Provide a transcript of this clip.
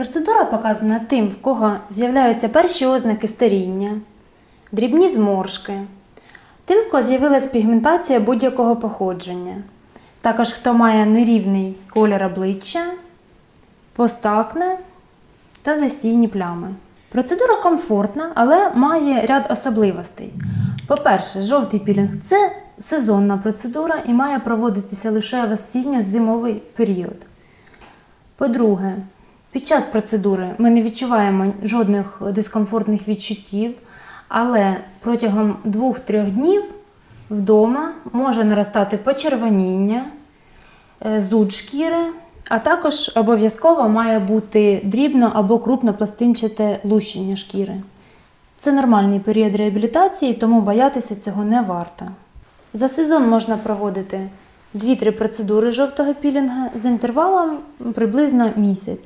Процедура показана тим, в кого з'являються перші ознаки старіння, дрібні зморшки, тим, в кого з'явилась пігментація будь-якого походження. Також хто має нерівний колір обличчя, постакне та застійні плями. Процедура комфортна, але має ряд особливостей. По-перше, жовтий пілінг це сезонна процедура і має проводитися лише в осінньо-зимовий період. По-друге, під час процедури ми не відчуваємо жодних дискомфортних відчуттів, але протягом 2-3 днів вдома може наростати почервоніння, е, зуд шкіри, а також обов'язково має бути дрібно або крупнопластинчате лущення шкіри. Це нормальний період реабілітації, тому боятися цього не варто. За сезон можна проводити 2-3 процедури жовтого пілінга з інтервалом приблизно місяць.